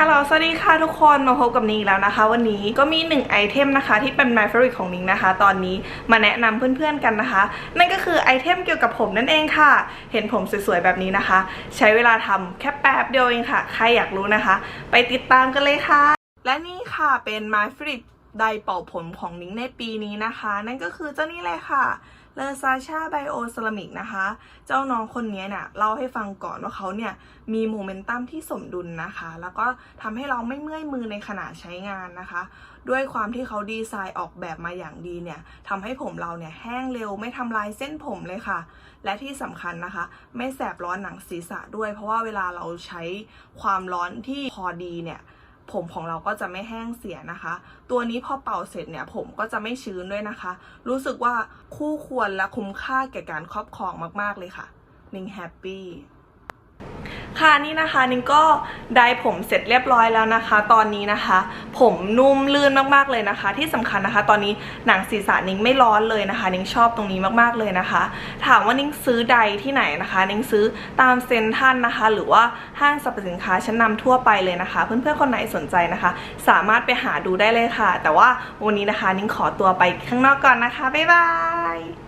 ฮัลโหล สวัสดีค่ะทุกคน มาพบกับนิ้งอีกแล้วนะคะ วันนี้ก็มีหนึ่งไอเทมนะคะที่เป็น my favorite ของนิ้งนะคะ ตอนนี้มาแนะนำเพื่อนๆกันนะคะ นั่นก็คือไอเทมเกี่ยวกับผมนั่นเองค่ะ เห็นผมสวยๆแบบนี้นะคะ ใช้เวลาทำแค่แป๊บเดียวเองค่ะ ใครอยากรู้นะคะ ไปติดตามกันเลยค่ะ และนี่ค่ะเป็น my favorite ไดเป่าผมของนิ้งในปีนี้นะคะ นั่นก็คือเจ้านี่เลยค่ะ เลอซาชาไบโอเซรามิกนะคะ เจ้าน้องคนนี้เนี่ยเล่าให้ฟังก่อนว่าเขาเนี่ยมีโมเมนตัมที่สมดุลนะคะ แล้วก็ทำให้เราไม่เมื่อยมือในขณะใช้งานนะคะ ด้วยความที่เขาดีไซน์ออกแบบมาอย่างดีเนี่ยทำให้ผมเราเนี่ยแห้งเร็วไม่ทำลายเส้นผมเลยค่ะ และที่สำคัญนะคะ ไม่แสบร้อนหนังศีรษะด้วย เพราะว่าเวลาเราใช้ความร้อนที่พอดีเนี่ย ผมของเราก็จะไม่แห้งเสียนะคะ ตัวนี้พอเป่าเสร็จเนี่ยผมก็จะไม่ชื้นด้วยนะคะ รู้สึกว่าคู่ควรและคุ้มค่าแก่การครอบครองมากๆเลยค่ะนิงแฮปปี้ ค่ะนี่นะคะนิงก็ได้ผมเสร็จเรียบร้อยแล้วนะคะ ตอนนี้นะคะ ผมนุ่มลื่นมากๆเลยนะคะ ที่สำคัญนะคะ ตอนนี้หนังศีรษะนิงไม่ร้อนเลยนะคะ นิงชอบตรงนี้มากๆเลยนะคะ ถามว่านิงซื้อใดที่ไหนนะคะ นิงซื้อตามเซ็นทรัลนะคะ หรือว่าห้างสรรพสินค้าชั้นนำทั่วไปเลยนะคะ เพื่อนๆคนไหนสนใจนะคะ สามารถไปหาดูได้เลยค่ะ แต่ว่าวันนี้นะคะ นิงขอตัวไปข้างนอกก่อนนะคะบ๊ายบาย